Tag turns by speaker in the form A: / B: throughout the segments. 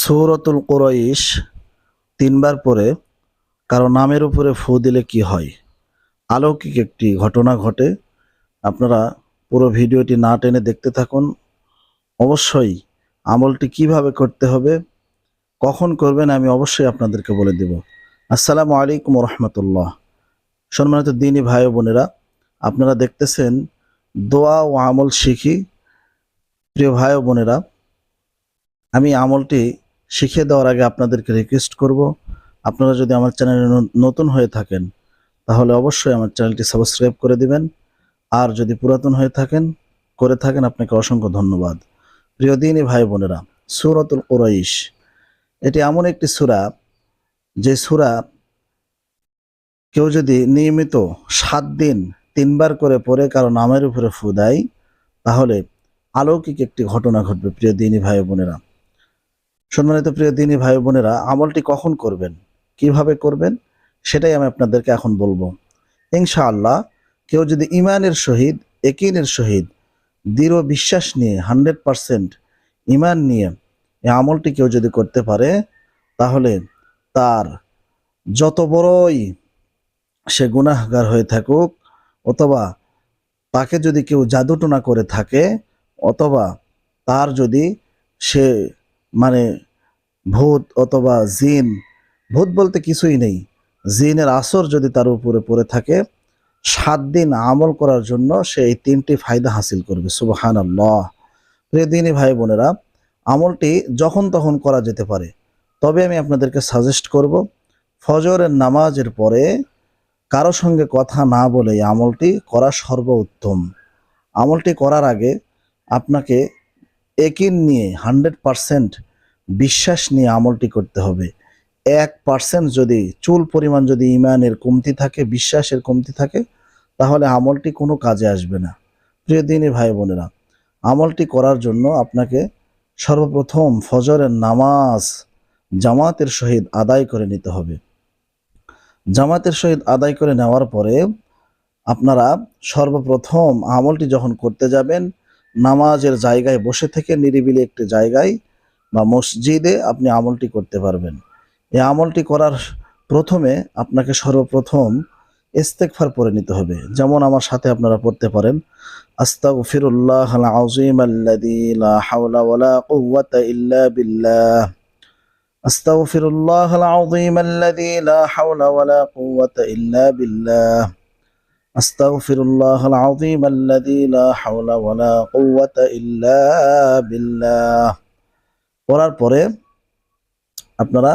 A: সৌরতুল কোরাইশ তিনবার পরে কারও নামের উপরে ফু দিলে কি হয়? আলৌকিক একটি ঘটনা ঘটে। আপনারা পুরো ভিডিওটি না টেনে দেখতে থাকুন। অবশ্যই আমলটি কীভাবে করতে হবে, কখন করবেন, আমি অবশ্যই আপনাদেরকে বলে দেব। আসসালামু আলাইকুম রহমতুল্লাহ সম্মানিত দিনই ভাই বোনেরা, আপনারা দেখতেছেন দোয়া ও আমল শিখি। প্রিয় ভাই বোনেরা, আমি আমলটি শিখিয়ে দেওয়ার আগে আপনাদেরকে রিকোয়েস্ট করব। আপনারা যদি আমার চ্যানেলে নতুন হয়ে থাকেন, তাহলে অবশ্যই আমার চ্যানেলটি সাবস্ক্রাইব করে দিবেন। আর যদি পুরাতন হয়ে থাকেন, করে থাকেন, আপনাকে অসংখ্য ধন্যবাদ। প্রিয় দিনী ভাই বোনেরা, সুরতুল কোরাইশ, এটি এমন একটি সূরা, যে সূরা কেউ যদি নিয়মিত সাত দিন তিনবার করে পড়ে কারও নামের উপরে ফু দেয়, তাহলে আলৌকিক একটি ঘটনা ঘটবে, প্রিয় দিনী ভাই বোনেরা। সম্মানিত প্রিয় দিনী ভাই বোনেরা, আমলটি কখন করবেন? কীভাবে করবেন? সেটাই আমি আপনাদেরকে এখন বলব। ইনশাআল্লাহ, কেউ যদি ইমানের সহিত, একিনের সহিত দৃঢ় বিশ্বাস নিয়ে, হান্ড্রেড পারসেন্ট ইমান নিয়ে এই আমলটি কেউ যদি করতে পারে, তাহলে তার যত বড়ই সে গুনাহগার হয়ে থাকুক, অথবা তাকে যদি কেউ জাদুটনা করে থাকে, অথবা তার যদি সে মানে ভূত অথবা জিন, ভূত বলতে কিছুই নেই। জিনের আসর যদি তার উপরে পড়ে থাকে, সাত দিন আমল করার জন্য সে এই তিনটি ফায়দা হাসিল করবে। সুবহান আল্লাহ প্রিয় দিনী ভাই বোনেরা, আমলটি যখন তখন করা যেতে পারে। তবে আমি আপনাদেরকে সাজেস্ট করব, ফজরের নামাজের পরে কারও সঙ্গে কথা না বলে আমলটি করা সর্বোত্তম। আমলটি করার আগে আপনাকে একিন নিয়ে হান্ড্রেড পারসেন্ট বিশ্বাস নিয়ে আমলটি করতে হবে। এক পার্সেন্ট যদি চুল পরিমাণ যদি ইমানের কমতি থাকে, বিশ্বাসের কমতি থাকে, তাহলে আমলটি কোনো কাজে আসবে না। প্রিয় দিনী ভাই বোনেরা, আমলটি করার জন্য আপনাকে সর্বপ্রথম ফজরের নামাজ জামাতের সহিত আদায় করে নিতে হবে। জামাতের সহিত আদায় করে নেওয়ার পরে আপনারা সর্বপ্রথম আমলটি যখন করতে যাবেন নামাজের জায়গায় বসে থেকে নিরিবিলি একটি জায়গায় বা মসজিদে আপনি আমলটি করতে পারবেন। এই আমলটি করার প্রথমে আপনাকে সর্বপ্রথম ইস্তেকফার পরে নিতে হবে। যেমন আমার সাথে আপনারা পড়তে পারেন আস্তাগফিরুল্লাহ আযীম আল্লাযী লা হাওলা ওয়ালা কুওয়াতা ইল্লা বিল্লাহ। আস্তাগফিরুল্লাহ আযীম আল্লাযী লা হাওলা ওয়ালা কুওয়াতা ইল্লা বিল্লাহ। আস্তাগফিরুল্লাহ আল আযীম আল্লাযী লা হাওলা ওয়ালা কুওয়াতা ইল্লা বিল্লাহ। পড়ার পরে আপনারা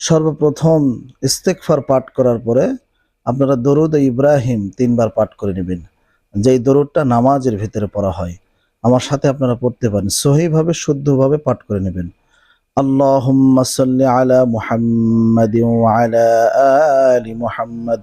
A: সর্বপ্রথম ইস্তেকফার পাঠ করার পরে আপনারা দরুদ ইব্রাহিম তিনবার পাঠ করে নেবেন। যেই দরুদটা নামাজের ভিতরে পড়া হয়, আমার সাথে আপনারা পড়তে পারেন, সহিভাবে, শুদ্ধভাবে পাঠ করে নেবেন। আল্লাহুম্মা সাল্লি আলা মুহাম্মাদিন ওয়া আলা আলি মুহাম্মাদ।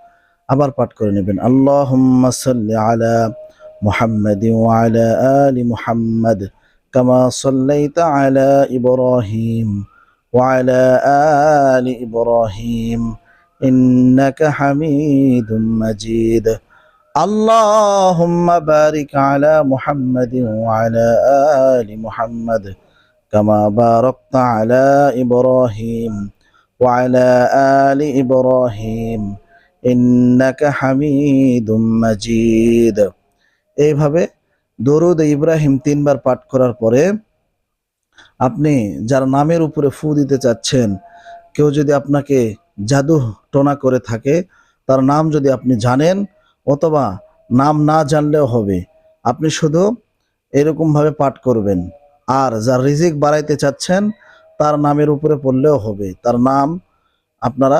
A: আবার পাঠ করে নেবেন আল্লাহুম্মা সাল্লি আলা মুহাম্মাদিন ওয়া আলা আলি মুহাম্মাদ কামা সাল্লাইতা আলা ইব্রাহিম وعلى آل إبراهيم إنك حميد مجيد اللهم بارك على محمد وعلى آل محمد كما باركت على إبراهيم وعلى آل إبراهيم ইন্নাকা হামিদুম মাজিদ। এইভাবে দরুদ ইব্রাহিম তিনবার পাঠ করার পরে আপনি যার নামের উপরে ফু দিতে চাচ্ছেন, কেউ যদি আপনাকে জাদু টোনা করে থাকে, তার নাম যদি আপনি জানেন অথবা নাম না জানলেও হবে, আপনি শুধু এরকমভাবে পাঠ করবেন। আর যার রিজিক বাড়াইতে চাচ্ছেন, তার নামের উপরে পড়লেও হবে। তার নাম আপনারা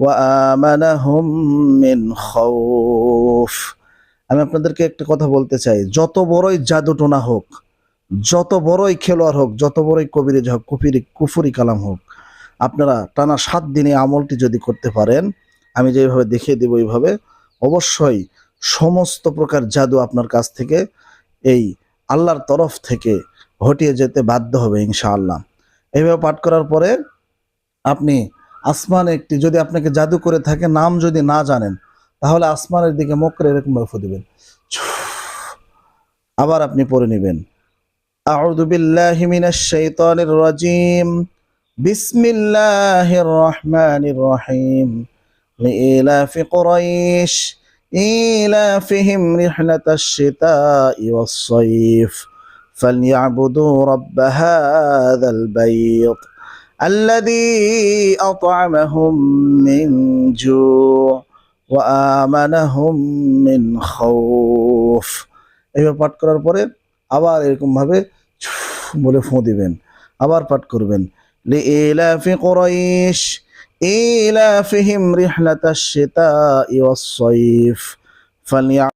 A: وآمنهم من خوف আমি আপনাদেরকে একটা কথা বলতে চাই যত বড়ই জাদুটোনা হোক যত বড়ই খেলোয়াড় হোক যত বড়ই কবিরেজ হোক কুফিরি কুফুরি কালাম হোক আপনারা টানা সাত দিনে আমলটি যদি করতে পারেন আমি যেভাবে দেখিয়ে দেবো এইভাবে অবশ্যই সমস্ত প্রকার জাদু আপনার কাছ থেকে এই আল্লাহর তরফ থেকে হটিয়ে যেতে বাধ্য হবে ইনশাআল্লাহ এইভাবে পাঠ করার পরে আপনি আসমান একটি, যদি আপনাকে জাদু করে থাকে, নাম যদি না জানেন, তাহলে আসমানের দিকে মুখ করে এরকম রফু দেবেন। আবার আপনি পড়ে নেবেন। রাজিম। বিসমিল্লাহির রহমানির বাইত। الذي أطعمهم من جوع وآمنهم من خوف এইভাবে পাঠ করার পরে আবার এরকম ভাবে বলে ফোঁ দিবেন আবার পাঠ করবেন لإيلاف قريش إيلافهم رحلة الشتاء والصيف فليع